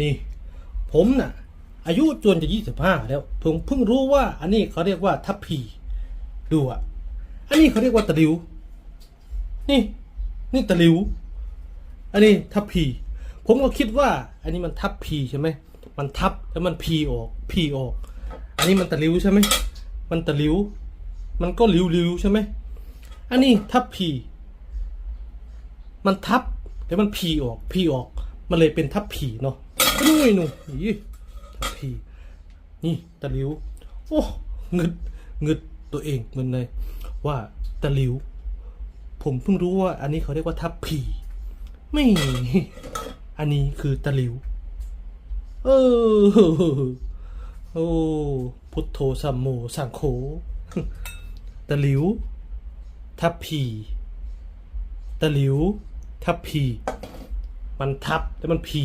นี่ ผมน่ะ อายุจนจะยี่สิบห้าแล้ว ผมเพิ่งรู้ว่า อันนี้เขาเรียกว่าทัพพีดูอะ อันนี้เขาเรียกว่าตะลิว นี่ นี่ตะลิว อันนี้ทัพพี ผมก็คิดว่า อันนี้มันทับพีใช่ไหม มันทับแล้วมันพีออกพีออก อันนี้มันตะลิวใช่ไหม มันตะลิว มันก็หลิวหลิวใช่ไหม อันนี้ทับพี มันทับแล้วมันพีออกพีออก มันเลยเป็นทับพีเนาะ นู่นนู่นนี่ทับพีนี่ตะหลิวโอ้เงึดเงึดตัวเองเงินเลยว่าตะหลิว ผมเพิ่งรู้ว่า อันนี้เขาเรียกว่าทับพีไม่ อันนี้คือตะหลิว เออโอ้พุทโธสัมโมสังโฆตะหลิว ทับพีตะหลิว ทับพีมันทับแล้วมันพี